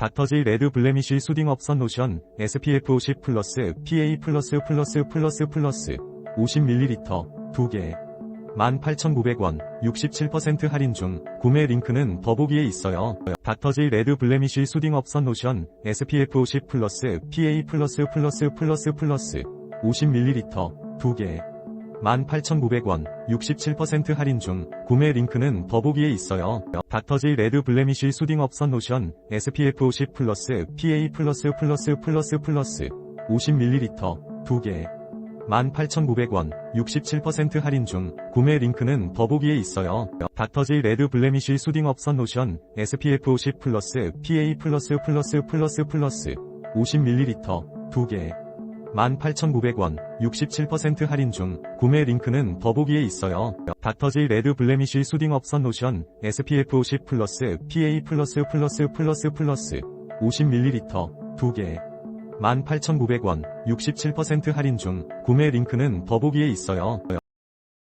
닥터지 레드 블레미쉬 수딩 업선 로션 SPF 50 플러스 PA 플러스 플러스 플러스 플러스 50ml 2개 18,900원 67% 할인 중 구매 링크는 더보기에 있어요. 닥터지 레드 블레미쉬 수딩 업선 로션 SPF 50 플러스 PA 플러스 플러스 플러스 플러스 50ml 2개 18,900원 67% 할인 중 구매 링크는 더보기에 있어요. 닥터지 레드 블레미쉬 수딩 업선 로션 SPF 50 플러스 PA 플러스 플러스 플러스 플러스 50ml 2개 18,900원 67% 할인 중 구매 링크는 더보기에 있어요. 닥터지 레드 블레미쉬 수딩 업선 로션 SPF 50 플러스 PA 플러스 플러스 플러스 플러스 50ml 2개 18,900원 67% 할인 중 구매 링크는 더보기에 있어요. 닥터지 레드 블레미쉬 수딩 업선 로션 SPF 50 플러스 PA 플러스 플러스 플러스 플러스 50ml 2개 18,900원 67% 할인 중 구매 링크는 더보기에 있어요.